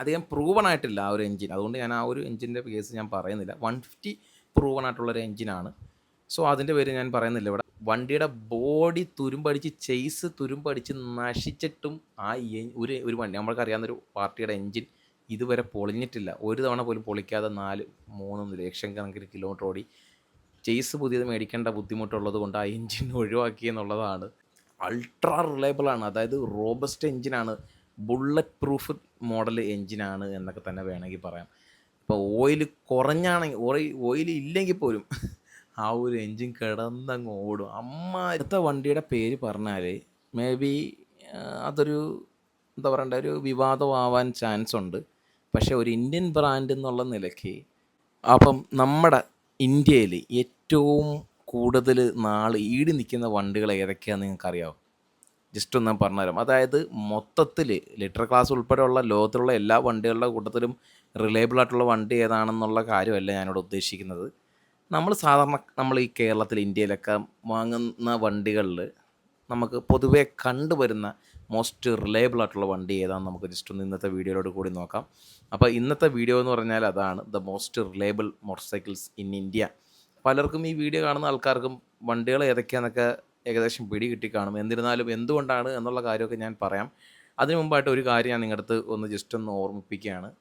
അധികം പ്രൂവൺ ആയിട്ടില്ല ആ ഒരു എഞ്ചിൻ അതുകൊണ്ട് ഞാൻ ആ ഒരു എഞ്ചിന്റെ കേസ് ഞാൻ പറയുന്നില്ല. വൺ ഫിഫ്റ്റി പ്രൂവൺ ആയിട്ടുള്ളൊരു എഞ്ചിനാണ് സോ അതിന്റെ പേര് ഞാൻ പറയുന്നില്ല ഇവിടെ. വണ്ടിയുടെ ബോഡി തുരുമ്പടിച്ച് ചെയ്സ് തുരുമ്പടിച്ച് നശിച്ചിട്ടും ആ ഒരു ഒരു വണ്ടി നമ്മൾക്കറിയാവുന്നൊരു പാർട്ടിയുടെ എഞ്ചിൻ ഇതുവരെ പൊളിഞ്ഞിട്ടില്ല. ഒരു തവണ പോലും പൊളിക്കാതെ നാല് മൂന്ന് ലക്ഷം കണക്കിന് കിലോമീറ്റർ ഓടി ചെയ്സ് പുതിയത് മേടിക്കേണ്ട ബുദ്ധിമുട്ടുള്ളത് കൊണ്ട് ആ എഞ്ചിൻ ഒഴിവാക്കി എന്നുള്ളതാണ്. അൾട്രാ റിലയബിൾ ആണ്. അതായത് റോബസ്റ്റ് എഞ്ചിനാണ് ബുള്ളറ്റ് പ്രൂഫ് മോഡൽ എഞ്ചിനാണ് എന്നൊക്കെ തന്നെ വേണമെങ്കിൽ പറയാം. ഇപ്പോൾ ഓയിൽ കുറഞ്ഞാണെങ്കിൽ ഓയിൽ ഓയിൽ ഇല്ലെങ്കിൽ പോലും ആ ഒരു എൻജിൻ കിടന്നങ്ങ് ഓടും. അമ്മ അടുത്ത വണ്ടിയുടെ പേര് പറഞ്ഞാൽ മേ ബി അതൊരു എന്താ പറയണ്ട ഒരു വിവാദമാവാൻ ചാൻസ് ഉണ്ട്. പക്ഷേ ഒരു ഇന്ത്യൻ ബ്രാൻഡ് എന്നുള്ള നിലയ്ക്ക് അപ്പം നമ്മുടെ ഇന്ത്യയിൽ ഏറ്റവും കൂടുതൽ നാൾ ഈടി നിൽക്കുന്ന വണ്ടികൾ ഏതൊക്കെയാണെന്ന് നിങ്ങൾക്കറിയാമോ ജസ്റ്റ് ഒന്ന് ഞാൻ പറഞ്ഞുതരാം. അതായത് മൊത്തത്തിൽ ലിറ്റർ ക്ലാസ് ഉൾപ്പെടെയുള്ള ലോകത്തിലുള്ള എല്ലാ വണ്ടികളുടെ കൂട്ടത്തിലും റിലയബിൾ ആയിട്ടുള്ള വണ്ടി ഏതാണെന്നുള്ള കാര്യമല്ല ഞാനിവിടെ ഉദ്ദേശിക്കുന്നത്. നമ്മൾ സാധാരണ നമ്മൾ ഈ കേരളത്തിൽ ഇന്ത്യയിലൊക്കെ വാങ്ങുന്ന വണ്ടികളിൽ നമുക്ക് പൊതുവേ കണ്ടുവരുന്ന മോസ്റ്റ് റിലയബിൾ ആയിട്ടുള്ള വണ്ടി ഏതാണെന്ന് നമുക്ക് ജസ്റ്റ് ഒന്ന് ഇന്നത്തെ വീഡിയോയിലോട് കൂടി നോക്കാം. അപ്പോൾ ഇന്നത്തെ വീഡിയോ എന്ന് പറഞ്ഞാൽ അതാണ് the most reliable motorcycles in India പലർക്കും ഈ വീഡിയോ കാണുന്ന ആൾക്കാർക്കും വണ്ടികൾ ഏതൊക്കെയാണെന്നൊക്കെ ഏകദേശം പിടി കിട്ടി കാണും. എന്നിരുന്നാലും എന്തുകൊണ്ടാണ് എന്നുള്ള കാര്യമൊക്കെ ഞാൻ പറയാം. അതിനു മുമ്പായിട്ട് ഒരു കാര്യം ഞാൻ നിങ്ങളുടെ അടുത്ത് ഒന്ന് ജസ്റ്റ് ഒന്ന് ഓർമ്മിപ്പിക്കുകയാണ്.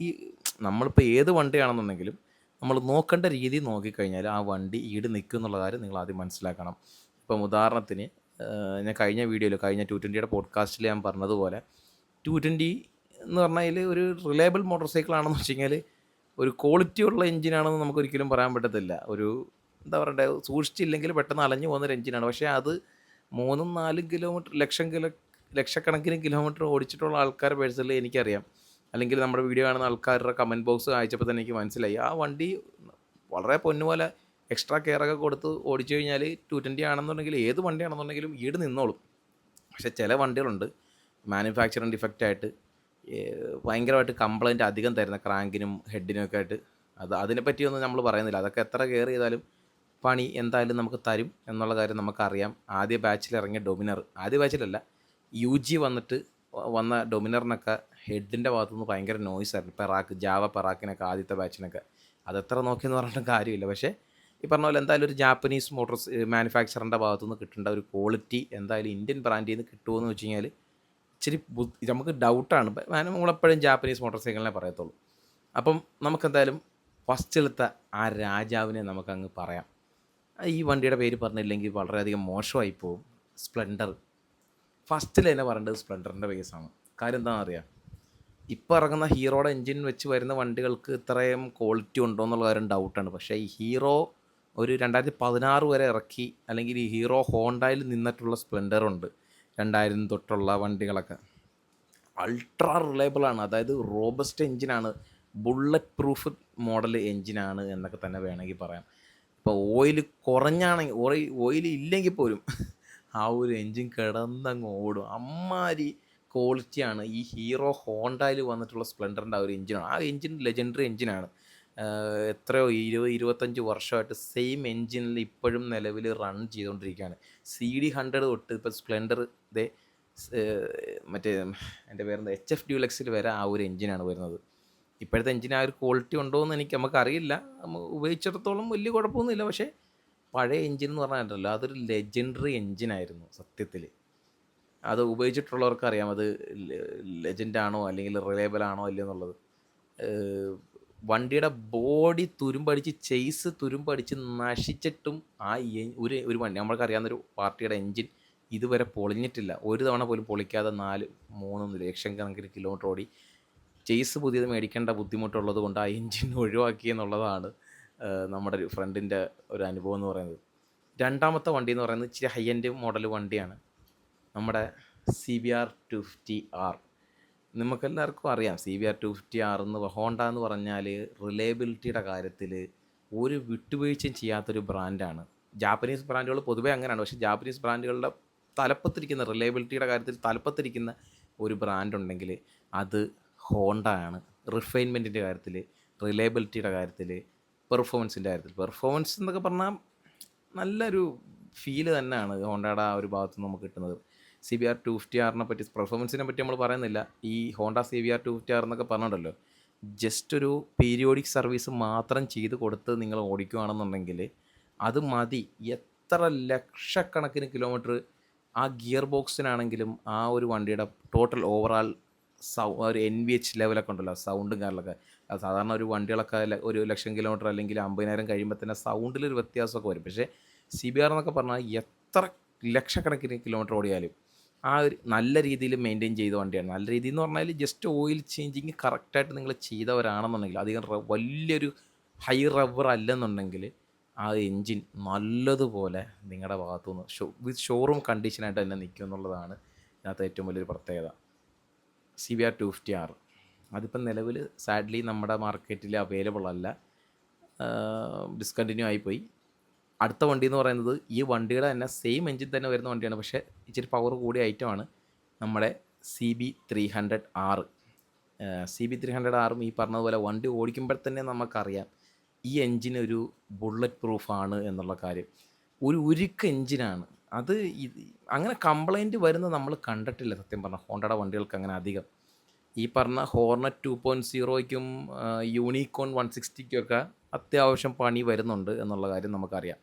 ഈ നമ്മളിപ്പോൾ ഏത് വണ്ടിയാണെന്നുണ്ടെങ്കിലും നമ്മൾ നോക്കേണ്ട രീതി നോക്കിക്കഴിഞ്ഞാൽ ആ വണ്ടി ഈട് നിൽക്കും എന്നുള്ള കാര്യം നിങ്ങൾ ആദ്യം മനസ്സിലാക്കണം. ഇപ്പം ഉദാഹരണത്തിന് ഞാൻ കഴിഞ്ഞ വീഡിയോയിൽ കഴിഞ്ഞ ടു ട്വന്റിയുടെ പോഡ്കാസ്റ്റിൽ ഞാൻ പറഞ്ഞതുപോലെ ടു ട്വന്റി എന്ന് പറഞ്ഞാൽ ഒരു റിലയബിൾ മോട്ടോർ സൈക്കിൾ ആണെന്ന് വെച്ച് കഴിഞ്ഞാൽ ഒരു ക്വാളിറ്റി ഉള്ള എഞ്ചിനാണെന്ന് നമുക്ക് ഒരിക്കലും പറയാൻ പറ്റത്തില്ല. ഒരു എന്താ പറയണ്ടേ സൂക്ഷിച്ചില്ലെങ്കിൽ പെട്ടെന്ന് അലഞ്ഞു പോകുന്ന ഒരു എഞ്ചിനാണ് പക്ഷേ അത് മൂന്നും നാലും കിലോമീറ്റർ ലക്ഷം കിലോ ലക്ഷക്കണക്കിന് കിലോമീറ്റർ ഓടിച്ചിട്ടുള്ള ആൾക്കാരെ പേഴ്സണലി എനിക്കറിയാം. അല്ലെങ്കിൽ നമ്മുടെ വീഡിയോ കാണുന്ന ആൾക്കാരുടെ കമന്റ് ബോക്സ് വായിച്ചപ്പോൾ തന്നെ എനിക്ക് മനസ്സിലായി. ആ വണ്ടി വളരെ പൊന്നുപോലെ എക്സ്ട്രാ കെയറൊക്കെ കൊടുത്ത് ഓടിച്ചു കഴിഞ്ഞാൽ ടു ട്വന്റി ആണെന്നുണ്ടെങ്കിൽ ഏത് വണ്ടിയാണെന്നുണ്ടെങ്കിലും ഈട് നിന്നോളും. പക്ഷേ ചില വണ്ടികളുണ്ട് മാനുഫാക്ചറിങ് ഡിഫക്റ്റ് ആയിട്ട് ഭയങ്കരമായിട്ട് കംപ്ലൈന്റ് അധികം തരുന്ന ക്രാങ്കിനും ഹെഡിനും ഒക്കെ ആയിട്ട്. അത് അതിനെപ്പറ്റിയൊന്നും നമ്മൾ പറയുന്നില്ല. അതൊക്കെ എത്ര കെയർ ചെയ്താലും പണി എന്തായാലും നമുക്ക് തരും എന്നുള്ള കാര്യം നമുക്കറിയാം. ആദ്യ ബാച്ചിൽ ഇറങ്ങിയ ഡൊമിനർ ആദ്യ ബാച്ചിലല്ല യു ജി വന്നിട്ട് വന്ന ഡൊമിനറിനൊക്കെ ഹെഡിന്റെ ഭാഗത്തുനിന്ന് ഭയങ്കര നോയ്സ് ആയിരുന്നു. പെറാക്ക് ജാവ പെറാക്കിനൊക്കെ ആദ്യത്തെ ബാച്ചിനൊക്കെ അതെത്ര നോക്കിയെന്ന് പറഞ്ഞിട്ട് കാര്യമില്ല. പക്ഷേ ഈ പറഞ്ഞ പോലെ എന്തായാലും ഒരു ജാപ്പനീസ് മോട്ടോർസ് മാനുഫാക്ചറിന്റെ ഭാഗത്തുനിന്ന് കിട്ടേണ്ട ഒരു ക്വാളിറ്റി എന്തായാലും ഇന്ത്യൻ ബ്രാൻഡിൽ നിന്ന് കിട്ടുമെന്ന് വെച്ച് കഴിഞ്ഞാൽ ഇച്ചിരി നമുക്ക് ഡൗട്ടാണ് നമ്മളെപ്പോഴും ജാപ്പനീസ് മോട്ടോർ സൈക്കിളിനെ പറയത്തുള്ളൂ. അപ്പം നമുക്കെന്തായാലും ഫസ്റ്റിലത്തെ ആ രാജാവിനെ നമുക്കങ്ങ് പറയാം. ഈ വണ്ടിയുടെ പേര് പറഞ്ഞില്ലെങ്കിൽ വളരെയധികം മോശമായി പോകും സ്പ്ലെൻഡർ ഫസ്റ്റിൽ തന്നെ പറയേണ്ടത് സ്പ്ലെൻഡറിന്റെ ബേസാണ് കാര്യം എന്താണെന്ന് അറിയാം? ഇപ്പോൾ ഇറങ്ങുന്ന ഹീറോയുടെ എൻജിൻ വെച്ച് വരുന്ന വണ്ടികൾക്ക് ഇത്രയും ക്വാളിറ്റി ഉണ്ടോ എന്നുള്ള കാര്യം ഡൗട്ടാണ് പക്ഷേ ഈ ഹീറോ ഒരു രണ്ടായിരത്തി പതിനാറ് വരെ ഇറക്കി അല്ലെങ്കിൽ ഈ ഹീറോ ഹോണ്ടയിൽ നിന്നിട്ടുള്ള സ്പ്ലെൻഡറുണ്ട് രണ്ടായിരം തൊട്ടുള്ള വണ്ടികളൊക്കെ. അൾട്രാ റിലയബിൾ ആണ്. അതായത് റോബസ്റ്റ് എഞ്ചിനാണ് ബുള്ളറ്റ് പ്രൂഫ് മോഡൽ എഞ്ചിനാണ് എന്നൊക്കെ തന്നെ വേണമെങ്കിൽ പറയാം. ഇപ്പോൾ ഓയിൽ കുറഞ്ഞാണെങ്കിൽ ഓയിൽ ഓയിൽ ഇല്ലെങ്കിൽ പോലും ആ ഒരു എൻജിൻ കിടന്നങ്ങ് ഓടും. അമ്മാരി ക്വാളിറ്റിയാണ് ഈ ഹീറോ ഹോണ്ടയിൽ വന്നിട്ടുള്ള സ്പ്ലെൻഡറിന്റെ ആ ഒരു എഞ്ചിനാണ് ആ എഞ്ചിൻ ലെജൻഡറി എഞ്ചിനാണ് എത്രയോ ഇരുപത് ഇരുപത്തഞ്ച് വർഷമായിട്ട് സെയിം എൻജിനിൽ ഇപ്പോഴും നിലവിൽ റൺ ചെയ്തുകൊണ്ടിരിക്കുകയാണ് സി ഡി ഹൺഡ്രഡ് തൊട്ട് ഇപ്പോൾ സ്പ്ലെൻഡർ ഇതേ മറ്റേ എന്റെ പേരെന്താ എച്ച് എഫ് ഡ്യൂലക്സിൽ വരെ ആ ഒരു എഞ്ചിനാണ് വരുന്നത്. ഇപ്പോഴത്തെ എഞ്ചിന് ആ ഒരു ക്വാളിറ്റി ഉണ്ടോ എന്ന് എനിക്ക് നമുക്കറിയില്ല. നമ്മ ഉപയോഗിച്ചിടത്തോളം വലിയ കുഴപ്പമൊന്നുമില്ല. പക്ഷേ പഴയ എഞ്ചിൻ എന്ന് പറഞ്ഞിട്ടല്ലോ അതൊരു ലെജൻഡറി എഞ്ചിനായിരുന്നു സത്യത്തിൽ അത് ഉപയോഗിച്ചിട്ടുള്ളവർക്ക് അറിയാം അത് ലെജൻഡാണോ അല്ലെങ്കിൽ റിലയബിൾ ആണോ അല്ലയോ എന്നുള്ളത്. വണ്ടിയുടെ ബോഡി തുരുമ്പടിച്ച് ചെയ്സ് തുരുമ്പടിച്ച് നശിച്ചിട്ടും ആ ഒരു ഒരു വണ്ടി നമ്മൾക്കറിയാവുന്നൊരു പാർട്ടിയുടെ എഞ്ചിൻ ഇതുവരെ പൊളിഞ്ഞിട്ടില്ല. ഒരു തവണ പോലും പൊളിക്കാതെ നാല് മൂന്ന് ലക്ഷം കണക്കിന് കിലോമീറ്റർ ഓടി ചെയ്സ് പുതിയത് മേടിക്കേണ്ട ബുദ്ധിമുട്ടുള്ളത് കൊണ്ട് ആ എൻജിൻ ഒഴിവാക്കി എന്നുള്ളതാണ് നമ്മുടെ ഒരു ഫ്രണ്ടിന്റെ ഒരു അനുഭവം എന്ന് പറയുന്നത്. രണ്ടാമത്തെ വണ്ടി എന്ന് പറയുന്നത് ഇച്ചിരി ഹൈ എൻഡ് മോഡൽ വണ്ടിയാണ്. നമ്മുടെ C B R two fifty R നമുക്കെല്ലാവർക്കും അറിയാം C B R two fifty R എന്ന് ഹോണ്ട എന്ന് പറഞ്ഞാൽ റിലയബിലിറ്റിയുടെ കാര്യത്തിൽ ഒരു വിട്ടുവീഴ്ചയും ചെയ്യാത്തൊരു ബ്രാൻഡാണ് ജാപ്പനീസ് ബ്രാൻഡുകൾ പൊതുവേ അങ്ങനെയാണ് പക്ഷേ ജാപ്പനീസ് ബ്രാൻഡുകളുടെ തലപ്പത്തിരിക്കുന്ന റിലയബിലിറ്റിയുടെ കാര്യത്തിൽ തലപ്പത്തിരിക്കുന്ന ഒരു ബ്രാൻഡ് ഉണ്ടെങ്കിൽ അത് ഹോണ്ട ആണ് റിഫൈൻമെന്റിന്റെ കാര്യത്തിൽ റിലയബിലിറ്റിയുടെ കാര്യത്തിൽ പെർഫോമൻസിന്റെ കാര്യത്തിൽ. പെർഫോമൻസ് എന്നൊക്കെ പറഞ്ഞാൽ നല്ലൊരു ഫീൽ തന്നെയാണ് ഹോണ്ടയുടെ ആ ഒരു ഭാഗത്ത് നമുക്ക് കിട്ടുന്നത്. C B R two fifty ആറിനെ പറ്റി പെർഫോമൻസിനെ പറ്റി നമ്മൾ പറയുന്നില്ല. ഈ Honda C B R two fifty R എന്നൊക്കെ ജസ്റ്റ് ഒരു പീരിയോഡിക് സർവീസ് മാത്രം ചെയ്ത് കൊടുത്ത് നിങ്ങൾ ഓടിക്കുകയാണെന്നുണ്ടെങ്കിൽ അത് മതി. എത്ര ലക്ഷക്കണക്കിന് കിലോമീറ്റർ ആ ഗിയർ ബോക്സിനാണെങ്കിലും ആ ഒരു വണ്ടിയുടെ ടോട്ടൽ ഓവറാൾ സൗ ഒരു എൻ വി എച്ച് ലെവലൊക്കെ ഉണ്ടല്ലോ സൗണ്ടും കാര്യങ്ങളൊക്കെ. സാധാരണ ഒരു വണ്ടികളൊക്കെ ഒരു ലക്ഷം കിലോമീറ്റർ അല്ലെങ്കിൽ അമ്പതിനായിരം കഴിയുമ്പോൾ തന്നെ സൗണ്ടിലൊരു വ്യത്യാസമൊക്കെ വരും. പക്ഷേ സി ബി ആർ എന്നൊക്കെ പറഞ്ഞാൽ എത്ര ലക്ഷക്കണക്കിന് കിലോമീറ്റർ ഓടിയാലും ആ ഒരു നല്ല രീതിയിൽ മെയിന്റെയിൻ ചെയ്ത വണ്ടിയാണ്. നല്ല രീതി എന്ന് പറഞ്ഞാൽ ജസ്റ്റ് ഓയിൽ ചേഞ്ചിങ് കറക്റ്റായിട്ട് നിങ്ങൾ ചെയ്തവരാണെന്നുണ്ടെങ്കിൽ അധികം വലിയൊരു ഹൈ റബ്ബർ അല്ലെന്നുണ്ടെങ്കിൽ ആ എൻജിൻ നല്ലതുപോലെ നിങ്ങളുടെ ഭാഗത്തുനിന്ന് ഷോ വിത്ത് ഷോറൂം കണ്ടീഷനായിട്ട് തന്നെ നിൽക്കും എന്നുള്ളതാണ് ഇതിനകത്ത് ഏറ്റവും വലിയൊരു പ്രത്യേകത. C B R two fifty R അതിപ്പം നിലവിൽ സാഡ്ലി നമ്മുടെ മാർക്കറ്റിൽ അവൈലബിൾ അല്ല. ഡിസ്കണ്ടിന്യൂ ആയിപ്പോയി. അടുത്ത വണ്ടി എന്ന് പറയുന്നത് ഈ വണ്ടിയുടെ തന്നെ സെയിം എഞ്ചിൻ തന്നെ വരുന്ന വണ്ടിയാണ്. പക്ഷേ ഇച്ചിരി പവർ കൂടിയ ഐറ്റമാണ് നമ്മുടെ C B three hundred R C B three hundred ആറും ഈ പറഞ്ഞതുപോലെ വണ്ടി ഓടിക്കുമ്പോൾ തന്നെ നമുക്കറിയാം ഈ എൻജിൻ ഒരു ബുള്ളറ്റ് പ്രൂഫാണ് എന്നുള്ള കാര്യം. ഒരു ഉരുക്ക് എൻജിനാണ് അത് അങ്ങനെ കംപ്ലൈന്റ് വരുന്നത് നമ്മൾ കണ്ടിട്ടില്ല സത്യം പറഞ്ഞാൽ ഹോണ്ടയുടെ വണ്ടികൾക്ക് അങ്ങനെ അധികം. ഈ പറഞ്ഞ ഹോർണറ്റ് ടു പോയിന്റ് സീറോയ്ക്കും യൂണിക്കോൺ വൺ സിക്സ്റ്റിക്കും ഒക്കെ അത്യാവശ്യം പണി വരുന്നുണ്ട് എന്നുള്ള കാര്യം നമുക്കറിയാം.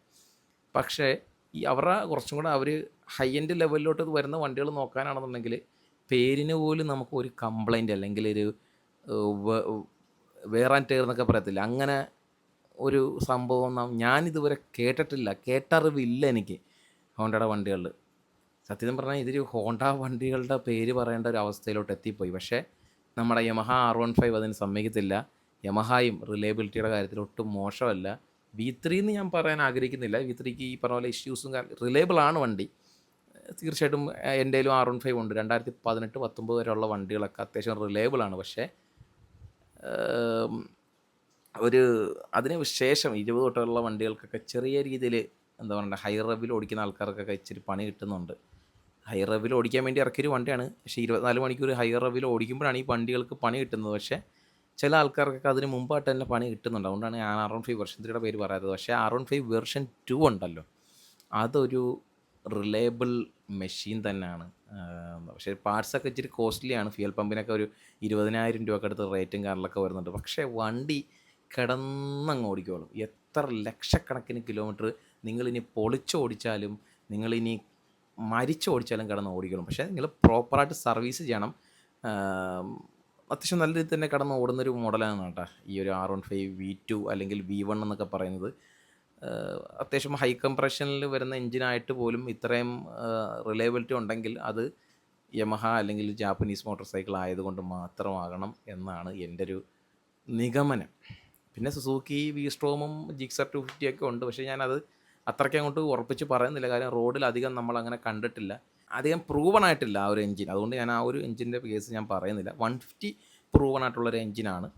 പക്ഷേ ഈ അവരുടെ കുറച്ചും കൂടെ അവർ ഹൈ എൻഡ് ലെവലിലോട്ട് വരുന്ന വണ്ടികൾ നോക്കാനാണെന്നുണ്ടെങ്കിൽ പേരിന് പോലും നമുക്ക് ഒരു കംപ്ലൈന്റ് അല്ലെങ്കിൽ ഒരു വേറാൻ ടേർ എന്നൊക്കെ പറയത്തില്ല. അങ്ങനെ ഒരു സംഭവം ഞാൻ ഞാനിതുവരെ കേട്ടിട്ടില്ല. കേട്ടറിവില്ല എനിക്ക്. ഹോണ്ടയുടെ വണ്ടികളിൽ സത്യം പറഞ്ഞാൽ ഇതൊരു ഹോണ്ട വണ്ടികളുടെ പേര് പറയേണ്ട ഒരു അവസ്ഥയിലോട്ട് എത്തിപ്പോയി. പക്ഷേ നമ്മുടെ യമഹ ആർ വൺ ഫൈവ് അതിന് സമ്മതിക്കത്തില്ല. യമഹായും റിലയബിലിറ്റിയുടെ കാര്യത്തിൽ ഒട്ടും മോശമല്ല. വി ത്രീ എന്ന് ഞാൻ പറയാൻ ആഗ്രഹിക്കുന്നില്ല. വി ത്രീക്ക് ഈ പറഞ്ഞ പോലെ ഇഷ്യൂസും റിലയബിൾ ആണ് വണ്ടി. തീർച്ചയായിട്ടും എന്റെയിലും ആർ വൺ ഫൈവ് ഉണ്ട്. രണ്ടായിരത്തി പതിനെട്ട് പത്തൊമ്പത് വരെയുള്ള വണ്ടികളൊക്കെ അത്യാവശ്യം റിലയബിൾ ആണ്. പക്ഷേ ഒരു അതിന് ശേഷം ഇരുപത് തൊട്ടുള്ള വണ്ടികൾക്കൊക്കെ ചെറിയ രീതിയിൽ എന്താ പറയുക ഹൈ റബിൽ ഓടിക്കുന്ന ആൾക്കാർക്കൊക്കെ ഇച്ചിരി പണി കിട്ടുന്നുണ്ട്. ഹൈ റബിൽ ഓടിക്കാൻ വേണ്ടി ഇറക്കിയൊരു വണ്ടിയാണ്. പക്ഷേ ഇരുപത്തിനാല് മണിക്കൂർ ഹൈ റബിൽ ഓടിക്കുമ്പോഴാണ് ഈ വണ്ടികൾക്ക് പണി കിട്ടുന്നത്. പക്ഷേ ചില ആൾക്കാർക്കൊക്കെ അതിന് മുമ്പായിട്ട് തന്നെ പണി കിട്ടുന്നുണ്ട്. അതുകൊണ്ടാണ് ഞാൻ ആർ വൺ ഫൈവ് വെർഷൻ ത്രീയുടെ പേര് പറയാത്തത്. പക്ഷേ R one five version two ഉണ്ടല്ലോ. അതൊരു റിലയബിൾ മെഷീൻ തന്നെയാണ്. പക്ഷേ പാർട്സൊക്കെ ഇച്ചിരി കോസ്റ്റ്ലിയാണ് ഫ്യൂൽ പമ്പിനൊക്കെ ഒരു ഇരുപതിനായിരം രൂപ അടുത്ത് റേറ്റും കാര്യങ്ങളൊക്കെ വരുന്നുണ്ട്. പക്ഷേ വണ്ടി കിടന്നങ്ങ് ഓടിക്കോളും. എത്ര ലക്ഷക്കണക്കിന് കിലോമീറ്റർ നിങ്ങളിനി പൊളിച്ചോടിച്ചാലും നിങ്ങളിനി മരിച്ചോടിച്ചാലും കടന്ന് ഓടിക്കണം പക്ഷേ നിങ്ങൾ പ്രോപ്പറായിട്ട് സർവീസ് ചെയ്യണം. അത്യാവശ്യം നല്ല രീതിയിൽ തന്നെ കടന്ന് ഓടുന്നൊരു മോഡലാണ് കേട്ടോ ഈ ഒരു R one five V two അല്ലെങ്കിൽ വി വൺ എന്നൊക്കെ പറയുന്നത്. അത്യാവശ്യം ഹൈ കംപ്രഷനിൽ വരുന്ന എഞ്ചിനായിട്ട് പോലും ഇത്രയും റിലയബിലിറ്റി ഉണ്ടെങ്കിൽ അത് യമഹ അല്ലെങ്കിൽ ജാപ്പനീസ് മോട്ടോർ സൈക്കിൾ ആയതുകൊണ്ട് മാത്രമാകണം എന്നാണ് എന്റെ ഒരു നിഗമനം. പിന്നെ സുസൂക്കി വി സ്ട്രോമും ജിക്സർ ടു ഫിഫ്റ്റിയൊക്കെ ഉണ്ട്. പക്ഷേ ഞാനത് അത്രയ്ക്ക് അങ്ങോട്ട് ഉറപ്പിച്ച് പറയുന്നില്ല. കാര്യം റോഡിൽ അധികം നമ്മൾ അങ്ങനെ കണ്ടിട്ടില്ല. അധികം പ്രൂവൺ ആയിട്ടില്ല ആ ഒരു എഞ്ചിൻ അതുകൊണ്ട് ഞാൻ ആ ഒരു എഞ്ചിന്റെ കേസ് ഞാൻ പറയുന്നില്ല. വൺ ഫിഫ്റ്റി പ്രൂവൺ ആയിട്ടുള്ളൊരു എഞ്ചിനാണ്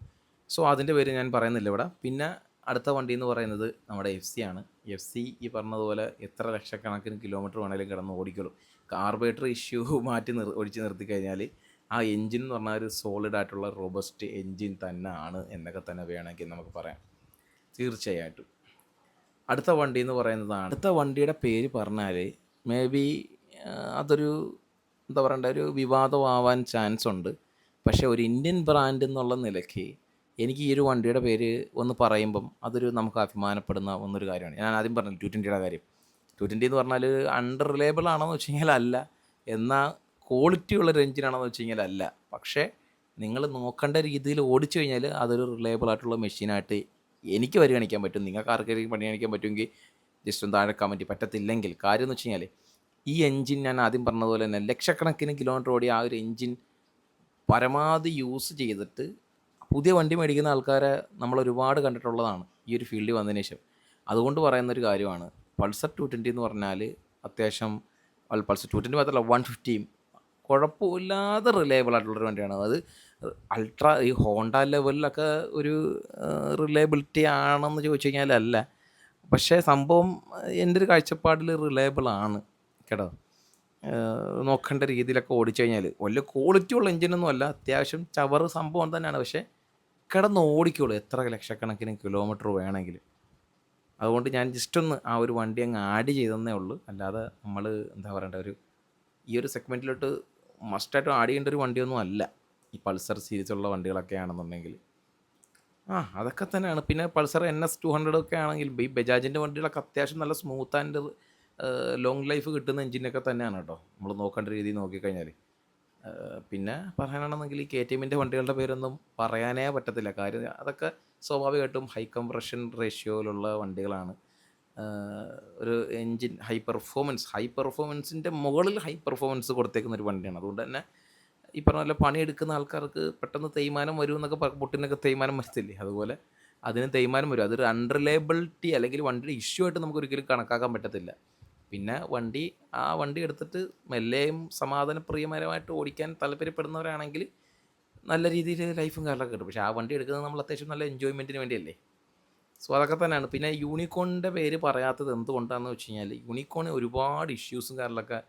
സോ അതിന്റെ പേര് ഞാൻ പറയുന്നില്ല ഇവിടെ. പിന്നെ അടുത്ത വണ്ടി എന്ന് പറയുന്നത് നമ്മുടെ എഫ് സി ആണ്. എഫ് സി ഈ പറഞ്ഞതുപോലെ എത്ര ലക്ഷക്കണക്കിന് കിലോമീറ്റർ വേണമെങ്കിലും കിടന്ന് ഓടിക്കുള്ളൂ കാർബേറ്റർ ഇഷ്യൂ മാറ്റി നിർ ഒഴിച്ച് നിർത്തി കഴിഞ്ഞാൽ ആ എൻജിൻ എന്ന് പറഞ്ഞാൽ ഒരു സോളിഡ് ആയിട്ടുള്ള റോബസ്റ്റ് എൻജിൻ തന്നെ ആണ് എന്നൊക്കെ തന്നെ വേണമെങ്കിൽ നമുക്ക് പറയാം. തീർച്ചയായിട്ടും. അടുത്ത വണ്ടി എന്ന് പറയുന്നതാണ്. അടുത്ത വണ്ടിയുടെ പേര് പറഞ്ഞാൽ മേ ബി അതൊരു എന്താ പറയണ്ട ഒരു വിവാദമാവാൻ ചാൻസ് ഉണ്ട്. പക്ഷേ ഒരു ഇന്ത്യൻ ബ്രാൻഡ് എന്നുള്ള നിലയ്ക്ക് എനിക്ക് ഈ ഒരു വണ്ടിയുടെ പേര് ഒന്ന് പറയുമ്പം അതൊരു നമുക്ക് അഭിമാനപ്പെടുന്ന ഒന്നൊരു കാര്യമാണ്. ഞാൻ ആദ്യം പറഞ്ഞു ടു ട്വന്റിയുടെ കാര്യം. ടു ട്വന്റി എന്ന് പറഞ്ഞാൽ അണ്ടർ റിലേബിൾ ആണോ എന്ന് വെച്ച് കഴിഞ്ഞാൽ അല്ല. എന്നാൽ ക്വാളിറ്റി ഉള്ള ഒരു എഞ്ചിനാണെന്ന് വെച്ച് കഴിഞ്ഞാൽ അല്ല. പക്ഷേ നിങ്ങൾ നോക്കേണ്ട രീതിയിൽ ഓടിച്ചു കഴിഞ്ഞാൽ അതൊരു റിലയബിൾ ആയിട്ടുള്ള മെഷീനായിട്ട് എനിക്ക് പരിഗണിക്കാൻ പറ്റും നിങ്ങൾക്ക് ആർക്കെങ്കിലും പരിഗണിക്കാൻ പറ്റുമെങ്കിൽ ജസ്റ്റ് ഒന്ന് താഴെ കമന്റ് പറ്റത്തില്ലെങ്കിൽ കാര്യം എന്ന് വെച്ച് കഴിഞ്ഞാൽ ഈ എൻജിൻ ഞാൻ ആദ്യം പറഞ്ഞതുപോലെ തന്നെ ലക്ഷക്കണക്കിന് കിലോമീറ്റർ ഓടി ആ ഒരു എൻജിൻ പരമാവധി യൂസ് ചെയ്തിട്ട് പുതിയ വണ്ടി മേടിക്കുന്ന ആൾക്കാരെ നമ്മൾ ഒരുപാട് കണ്ടിട്ടുള്ളതാണ് ഈ ഒരു ഫീൽഡിൽ വന്നതിന് ശേഷം. അതുകൊണ്ട് പറയുന്ന ഒരു കാര്യമാണ് പൾസർ ടു ട്വന്റി എന്ന് പറഞ്ഞാൽ അത്യാവശ്യം പൾസർ ടു ട്വന്റി മാത്രമല്ല വൺ ഫിഫ്റ്റിയും കുഴപ്പമില്ലാതെ റിലയബിൾ ആയിട്ടുള്ളൊരു വണ്ടിയാണ്. അത് അൾട്ര ഈ ഹോണ്ട ലെവലിലൊക്കെ ഒരു റിലയബിലിറ്റി ആണെന്ന് ചോദിച്ചു കഴിഞ്ഞാൽ അല്ല. പക്ഷേ സംഭവം എന്റെ ഒരു കാഴ്ചപ്പാടിൽ റിലയബിൾ ആണ് കേട്ടോ. നോക്കേണ്ട രീതിയിലൊക്കെ ഓടിച്ചു കഴിഞ്ഞാൽ. വലിയ ക്വാളിറ്റി ഉള്ള എഞ്ചിനൊന്നും അല്ല. അത്യാവശ്യം ചവറ് സംഭവം തന്നെയാണ്. പക്ഷേ കിടന്ന് ഓടിക്കുള്ളൂ എത്ര ലക്ഷക്കണക്കിന് കിലോമീറ്റർ വേണമെങ്കിൽ അതുകൊണ്ട് ഞാൻ ജസ്റ്റ് ഒന്ന് ആ ഒരു വണ്ടി അങ്ങ് ആഡ് ചെയ്തെന്നേ ഉള്ളൂ. അല്ലാതെ നമ്മൾ എന്താ പറയണ്ട ഒരു ഈ ഒരു സെഗ്മെന്റിലോട്ട് മസ്റ്റായിട്ടും ആഡ് ചെയ്യേണ്ട ഒരു വണ്ടിയൊന്നും അല്ല. ഈ പൾസർ സീരീസുള്ള വണ്ടികളൊക്കെ ആണെന്നുണ്ടെങ്കിൽ ആ അതൊക്കെ തന്നെയാണ്. പിന്നെ Pulsar N S two hundred ഒക്കെ ആണെങ്കിൽ ഈ ബജാജിന്റെ വണ്ടികളൊക്കെ അത്യാവശ്യം നല്ല സ്മൂത്ത് ആൻഡ് ലോങ് ലൈഫ് കിട്ടുന്ന എഞ്ചിനൊക്കെ തന്നെയാണ് കേട്ടോ. നമ്മൾ നോക്കേണ്ട രീതി നോക്കിക്കഴിഞ്ഞാൽ പിന്നെ പറയാനാണെന്നെങ്കിൽ ഈ കെ ടി എമ്മിന്റെ വണ്ടികളുടെ പേരൊന്നും പറയാനേ പറ്റത്തില്ല. കാര്യം അതൊക്കെ സ്വാഭാവികമായിട്ടും ഹൈ കംപ്രഷൻ റേഷ്യോയിലുള്ള വണ്ടികളാണ്. ഒരു എൻജിൻ ഹൈ പെർഫോമൻസ് ഹൈ പെർഫോമൻസിന്റെ മുകളിൽ ഹൈ പെർഫോമൻസ് കൊടുത്തേക്കുന്ന ഒരു വണ്ടിയാണ്. അതുകൊണ്ട് തന്നെ ഈ പറഞ്ഞ പോലെ പണിയെടുക്കുന്ന ആൾക്കാർക്ക് പെട്ടെന്ന് തേയ്മാനം വരും എന്നൊക്കെ പറ- മുട്ടിനൊക്കെ തേയ്മാനം വരത്തില്ലേ? അതുപോലെ അതിന് തേയ്മാനം വരും. അതൊരു അൺറിലയബിലിറ്റി അല്ലെങ്കിൽ വണ്ടിയുടെ ഇഷ്യൂ ആയിട്ട് നമുക്ക് ഒരിക്കലും കണക്കാക്കാൻ പറ്റത്തില്ല. പിന്നെ വണ്ടി ആ വണ്ടി എടുത്തിട്ട് മെല്ലെയും സമാധാനപ്രിയമരമായിട്ട് ഓടിക്കാൻ താല്പര്യപ്പെടുന്നവരാണെങ്കിൽ നല്ല രീതിയിൽ ലൈഫും കാര്യങ്ങളൊക്കെ കിട്ടും. പക്ഷേ ആ വണ്ടി എടുക്കുന്നത് നമ്മൾ അത്യാവശ്യം നല്ല എൻജോയ്മെന്റിന് വേണ്ടിയല്ലേ? സോ അതൊക്കെ തന്നെയാണ്. പിന്നെ യൂണിക്കോണിന്റെ പേര് പറയാത്തത് എന്തുകൊണ്ടാണെന്ന് വെച്ച് കഴിഞ്ഞാൽ യൂണിക്കോൺ ഒരുപാട് ഇഷ്യൂസും കാര്യങ്ങളൊക്കെ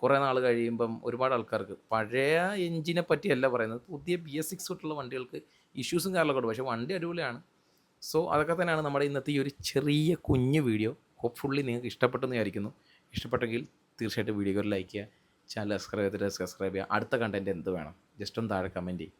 കുറേ നാൾ കഴിയുമ്പം ഒരുപാട് ആൾക്കാർക്ക് പഴയ എഞ്ചിനെ പറ്റിയല്ല പറയുന്നത്. പുതിയ ബി എസ് സിക്സ് തൊട്ടുള്ള വണ്ടികൾക്ക് ഇഷ്യൂസും കാര്യങ്ങളൊക്കെ ഉണ്ട്. പക്ഷേ വണ്ടി അടിപൊളിയാണ്. സോ അതൊക്കെ തന്നെയാണ് നമ്മുടെ ഇന്നത്തെ ഈ ഒരു ചെറിയ കുഞ്ഞു വീഡിയോ ഹോപ്പ്ഫുള്ളി നിങ്ങൾക്ക് ഇഷ്ടപ്പെട്ടെന്ന് വിചാരിക്കുന്നു. ഇഷ്ടപ്പെട്ടെങ്കിൽ തീർച്ചയായിട്ടും വീഡിയോ ഒരു ലൈക്ക് ചെയ്യുക. ചാനൽ സബ്സ്ക്രൈബ് ചെയ്തിട്ട് സബ്സ്ക്രൈബ് ചെയ്യുക. അടുത്ത കണ്ടന്റ് എന്ത് വേണം? ജസ്റ്റ് ഒന്ന് താഴെ കമന്റ് ചെയ്യും.